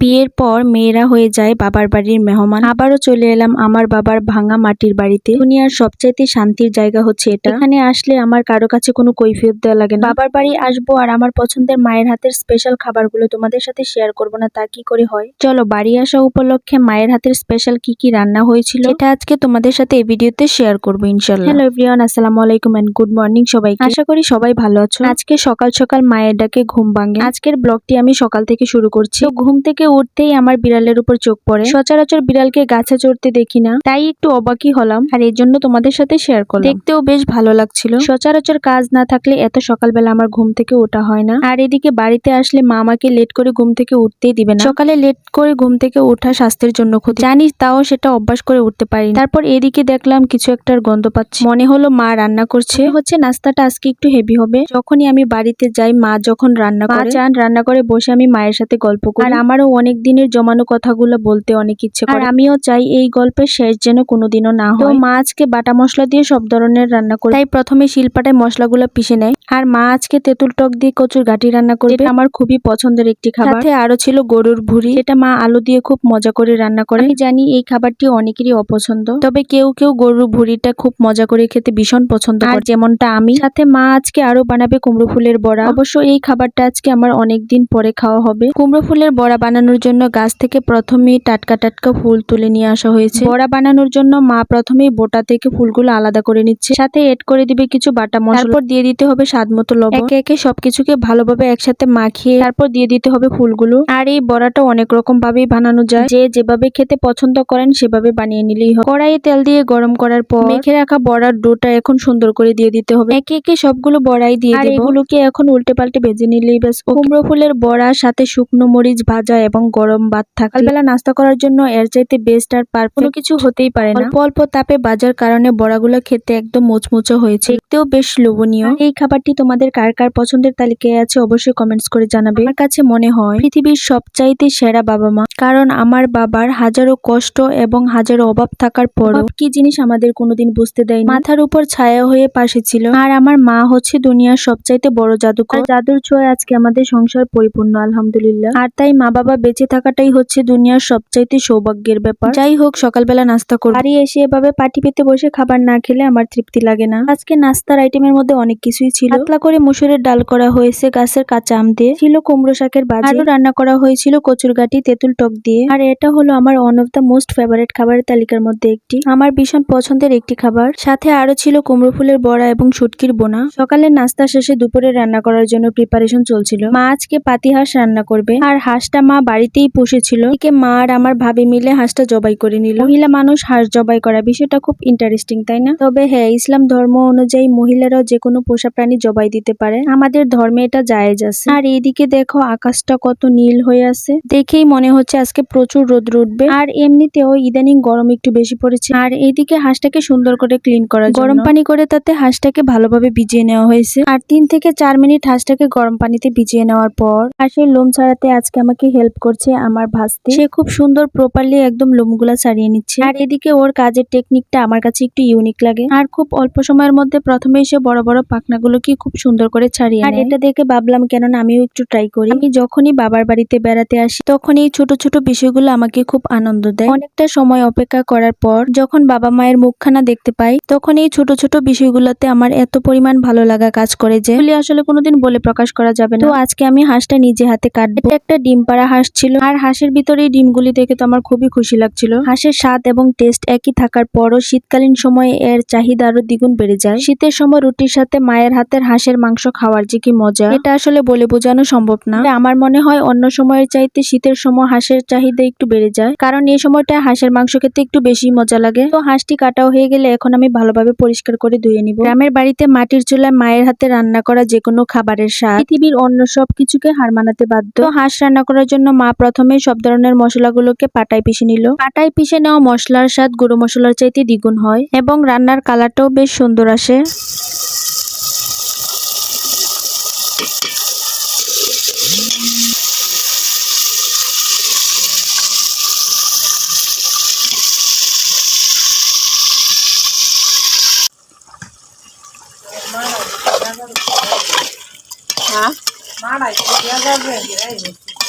বিয়ের পর মেয়েরা হয়ে যায় বাবার বাড়ির মেহমান। আবারও চলে এলাম আমার বাবার ভাঙা মাটির বাড়িতে। দুনিয়ার সবচাইতে শান্তির জায়গা হচ্ছে এটা। এখানে আসলে আমার কারও কাছে কোনো কৈফিয়ত দেওয়া লাগে না। বাবার বাড়ি আসব আর আমার পছন্দের মায়ের হাতের স্পেশাল খাবারগুলো তোমাদের সাথে শেয়ার করব না, তা কি করে হয়? চলো বাড়ি আসা উপলক্ষে মায়ের হাতের স্পেশাল কি কি রান্না হয়েছিল? এটা আজকে তোমাদের সাথে এই ভিডিওতে শেয়ার করব ইনশাল্লাহ হ্যালো এভরিওয়ান আসসালামু আলাইকুম এন্ড গুড মর্নিং সবাই আশা করি সবাই ভালো আছো। আজকে সকাল সকাল মায়ের ডাকে ঘুম ভাঙে। আজকের ব্লগটি আমি সকাল থেকে শুরু করছি। ঘুম থেকে উঠতেই আমার বিড়ালের উপর চোখ পড়ে। সচরাচর বিড়ালকে গাছে চড়তে দেখি না তাই একটু অবাকই হলাম আর এর জন্য তোমাদের সাথে শেয়ার করলাম। দেখতেও বেশ ভালো লাগছিল। সচরাচর কাজ না থাকলে এত সকালবেলা আমার ঘুম থেকে ওঠা হয় না। আর এদিকে বাড়িতে আসলে মা আমাকে লেট করে ঘুম থেকে উঠতেই দিবে না। সকালে লেট করে ঘুম থেকে ওঠা স্বাস্থ্যের জন্য ক্ষতি। জানিস তাও সেটা অভ্যাস করে উঠতে পারি তারপর এদিকে দেখলাম কিছু একটার গন্ধ পাচ্ছি। মনে হলো মা রান্না করছে। হচ্ছে নাস্তাটা আজকে একটু হেভি হবে। যখনই আমি বাড়িতে যাই মা যখন রান্না করে চান রান্না করে বসে আমি মায়ের সাথে গল্প করি। আর আমারও অনেক দিনের জমানো কথাগুলো বলতে অনেক ইচ্ছে করে। আর আমিও চাই এই গল্পের শেষ যেন কোনোদিনও না হয়। মা আজকে বাটা মশলা দিয়ে সব ধরনের রান্না করে তাই প্রথমে শিলপাটায় মশলাগুলো পিষে নেয়। আর মা আজকে তেঁতুল টক দিয়ে কচুর ঘাটি রান্না করবে। আমার খুবই পছন্দের একটি খাবার। সাথে আরও ছিল গরুর ভুড়ি। যেটা মা আলু দিয়ে খুব মজা করে রান্না করে। আমি জানি এই খাবারটি অনেকেরই অপছন্দ। তবে কেউ কেউ গরুর ভুড়িটা খুব মজা করে খেতে ভীষণ পছন্দ করে। যেমনটা আমি। সাথে মা আজকে আরও বানাবে কুমড়ো ফুলের বড়া। অবশ্য এই খাবারটা আজকে আমার অনেকদিন পরে খাওয়া হবে। কুমড়ো ফুলের বড়া বানানোর জন্য গাছ থেকে প্রথমে টাটকা টাটকা ফুল তুলে নিয়ে আসা হয়েছে। বড়া বানানোর জন্য মা প্রথমেই বোটা থেকে ফুলগুলো আলাদা করে নিচ্ছে। সাথে এড করে দিবে কিছু বাটা মশলা। তারপর দিয়ে দিতে হবে স্বাদ মতো লবণ। একে একে সবকিছুকে ভালোভাবে একসাথে মাখিয়ে তারপর দিয়ে দিতে হবে ফুলগুলো। আর এই বড়াটা অনেক রকম ভাবেই বানানো যায়। যে যেভাবে খেতে পছন্দ করেন সেভাবে বানিয়ে নিলেই হয় কড়াইয়ে তেল দিয়ে গরম করার পর মেখে রাখা বড়ার ডোটা এখন সুন্দর করে দিয়ে দিতে হবে। একে একে সবগুলো বড়াই দিয়ে দেবো। এগুলোকে এখন উল্টে পাল্টে ভেজে নিলেই ব্যাস। কুমড়ো ফুলের বড়া সাথে শুকনো মরিচ ভাজা এবং গরম ভাত থাকে সকালবেলা নাস্তা করার জন্য এর চাইতে বেস্ট আর পার কোনো কিছু হতেই পারে না। অল্প অল্প তাপে বাজার কারণে বড়াগুলো খেতে একদম মোচমোচো হয়েছে। দেখতেও বেশ লোভনীয়। এই খাবারটি তোমাদের কার কার পছন্দের তালিকায় আছে অবশ্যই কমেন্টস করে জানাবে। আমার কাছে মনে হয় পৃথিবীর সবচাইতে সেরা বাবা মা। কারণ আমার বাবার হাজারো কষ্ট এবং হাজারো অভাব থাকার পরও কি জিনিস আমাদের কোনোদিন বুঝতে দেয়নি। মাথার উপর ছায়া হয়ে পাশে ছিল। আর আমার মা হচ্ছে দুনিয়ার সবচাইতে বড় জাদুকর। জাদুর ছোঁয়া আজকে আমাদের সংসার পরিপূর্ণ আলহামদুলিল্লাহ। আর তাই মা বাবা বেঁচে থাকাটাই হচ্ছে দুনিয়ার সবচাইতে সৌভাগ্যের ব্যাপার। যাই হোক, সকালবেলা নাস্তা করি বাড়ি এসে এভাবে পাটি পেতে বসে খাবার না খেলে আমার তৃপ্তি লাগে না। আজকে নাস্তার আইটেমের মধ্যে অনেক কিছুই ছিল। পাতলা করে মুসুরের ডাল করা হয়েছে, গাছের কাঁচা আম দিয়ে। ছিল কুমড়ো শাকের ভাজি। আরও রান্না করা হয়েছিল কচুর গাটি তেঁতুল টক দিয়ে। আর এটা হলো আমার one of the most favourite খাবারের তালিকার মধ্যে একটি। আমার ভীষণ পছন্দের একটি খাবার। সাথে আরও ছিল কুমড়ো ফুলের বড়া এবং শুটকির বোনা। সকালের নাস্তা শেষে দুপুরে রান্না করার জন্য প্রিপারেশন চলছিল। মা আজকে পাতি হাঁস রান্না করবে। আর হাঁসটা মা বাড়িতেই পুষেছিল। এদিকে মা আর আমার ভাবি মিলে হাঁসটা জবাই করে নিল। মহিলা মানুষ হাঁস জবাই করা বিষয়টা খুব ইন্টারেস্টিং তাই না? তবে হ্যাঁ ইসলাম ধর্ম অনুযায়ী মহিলারাও যে কোনো পোষা প্রাণী জবাই দিতে পারে। আমাদের ধর্মে এটা জায়েজ আছে। আর এইদিকে দেখো, আকাশটা কত নীল হয়ে আছে। দেখেই মনে হচ্ছে আজকে প্রচুর রোদ উঠবে। আর এমনিতেও ইদানিং গরম একটু বেশি পড়েছে। আর এইদিকে হাঁসটাকে সুন্দর করে ক্লিন করা গরম পানি করে তাতে হাঁসটাকে ভালোভাবে ভিজিয়ে নেওয়া হয়েছে। আর তিন থেকে চার মিনিট হাঁসটাকে গরম পানিতে ভিজিয়ে নেওয়ার পর, হাঁসের লোম ছাড়াতে আজকে আমাকে হেল্প করছে আমার ভাস্তি। সে খুব সুন্দর প্রপারলি একদম লোমগুলা ছাড়িয়ে নিচ্ছে। আর এদিকে ওর কাজের টেকনিকটা আমার কাছে একটু ইউনিক লাগে। আর খুব অল্প সময়ের মধ্যে প্রথমে সে বড় বড় পাখনাগুলোকে খুব সুন্দর করে ছাড়িয়ে আর এটা দেখে ভাবলাম কেননা আমিও একটু ট্রাই করি। আমি যখনই বাবার বাড়িতে বেড়াতে আসি তখন এই ছোট ছোট বিষয়গুলো আমাকে খুব আনন্দ দেয়। অনেকটা সময় অপেক্ষা করার পর যখন বাবা মায়ের মুখখানা দেখতে পাই তখন এই ছোট ছোট বিষয়গুলোতে আমার এত পরিমাণ ভালো লাগা কাজ করে যে আসলে কোনোদিন বলে প্রকাশ করা যাবে না। তো আজকে আমি হাঁসটা নিজে হাতে কাটবো। একটা ডিম পাড়া হাঁস ছিল আর হাঁসের ভিতরে ডিমগুলি দেখে তো আমার খুবই খুশি লাগছিল। হাঁসের স্বাদ এবং টেস্ট একই থাকার পরও শীতকালীন সময়ে এর চাহিদা আরও দ্বিগুণ বেড়ে যায়। শীতের সময় রুটির সাথে মায়ের হাতের হাঁসের মাংস খাওয়ার যে কি মজা, এটা আসলে বলে বোঝানো সম্ভব না। আমার মনে হয় অন্য সময়ের চাইতে শীতের সময় হাঁসের চাহিদা একটু বেড়ে যায়, কারণ এই সময়টা হাঁসের মাংস খেতে একটু বেশি মজা লাগে। তো হাঁসটি কাটা হয়ে গেলে এখন আমি ভালোভাবে পরিষ্কার করে ধুয়ে নিব। গ্রামের বাড়িতে মাটির চুলায় মায়ের হাতে রান্না করা যে কোনো খাবারের স্বাদ, পৃথিবীর অন্য সব কিছুকে হার মানাতে বাধ্য। হাঁস রান্না করার জন্য মা প্রথমে সব ধরনের মশলাগুলোকে পাটায় পিষে নিল পাটায় পিষে নেওয়া মশলার স্বাদ গুঁড়ো মশলার চাইতে দ্বিগুণ হয় এবং রান্নার কালারটাও বেশ সুন্দর আসে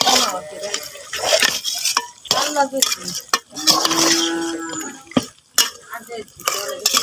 나왔기를 잘라주지. 안 되지.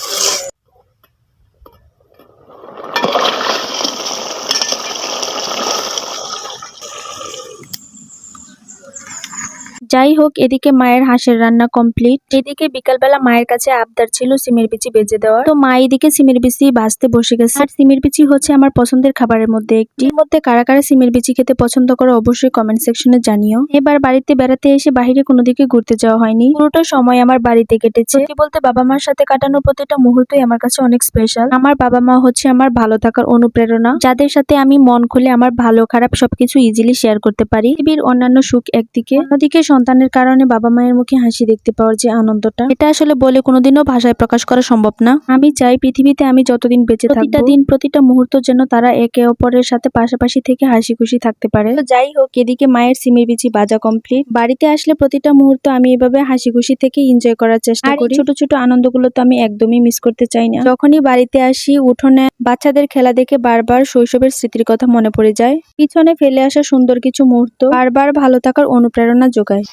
যাই হোক, এদিকে মায়ের হাঁসের রান্না কমপ্লিট এদিকে বিকালবেলা মায়ের কাছে আবদার ছিল সিমের বিচি বেজে দেওয়ার। তো মা এদিকে সিমের বিচি ভাজতে বসে গেছে। আর সিমের বিচি হচ্ছে আমার পছন্দের খাবারের মধ্যে একটি। মধ্যে কারা কারা সিমের বিচি খেতে পছন্দ করো অবশ্যই কমেন্ট সেকশনে জানিও। এবার বাড়িতে বেড়াতে এসে বাইরে কোনো দিকে ঘুরতে যাওয়া হয়নি। পুরোটা সময় আমার বাড়িতে কেটেছে। বলতে বাবা মার সাথে কাটানো প্রতিটা মুহূর্তই আমার কাছে অনেক স্পেশাল আমার বাবা মা হচ্ছে আমার ভালো থাকার অনুপ্রেরণা। যাদের সাথে আমি মন খুলে আমার ভালো খারাপ সবকিছু ইজিলি শেয়ার করতে পারি। পৃথিবীর অন্যান্য সুখ একদিকে, অন্যদিকে সন্তানের কারণে বাবা মায়ের মুখে হাসি দেখতে পাওয়ার যে আনন্দটা এটা আসলে বলে কোনোদিনও ভাষায় প্রকাশ করা সম্ভব না। আমি চাই পৃথিবীতে আমি যতদিন বেঁচে প্রতিটা দিন প্রতিটা মুহূর্ত যেন তারা একে অপরের সাথে পাশাপাশি থেকে হাসি খুশি থাকতে পারে। তো যাই হোক এদিকে মায়ের সিমের বিচি বাজা কমপ্লিট বাড়িতে আসলে প্রতিটা মুহূর্ত আমি এভাবে হাসি খুশি থেকে এনজয় করার চেষ্টা করি। ছোট ছোট আনন্দগুলো তো আমি একদমই মিস করতে চাই না। যখনই বাড়িতে আসি উঠোনে বাচ্চাদের খেলা দেখে বারবার শৈশবের স্মৃতির কথা মনে পড়ে যায়। পিছনে ফেলে আসা সুন্দর কিছু মুহূর্ত বারবার ভালো থাকার অনুপ্রেরণা যোগায়।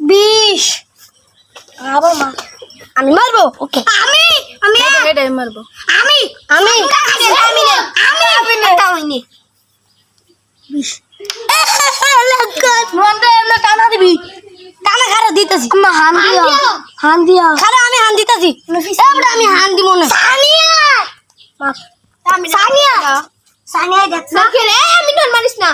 বিশ আমি মারবো? ওকে। আমি আমি। মারবো। আমি। আমি। আমি। আমি আমি। আমি আমি বিশ মনটা এমন টানা দিবি। টানা খারা দিতেছি। মা হান দিয়া। হান দিয়া। খারা আমি হান দিতেছি। এবারে আমি হান দিব না। সানিয়া! সানিয়া! সানিয়া দেখ না রে আমি নন মারিস না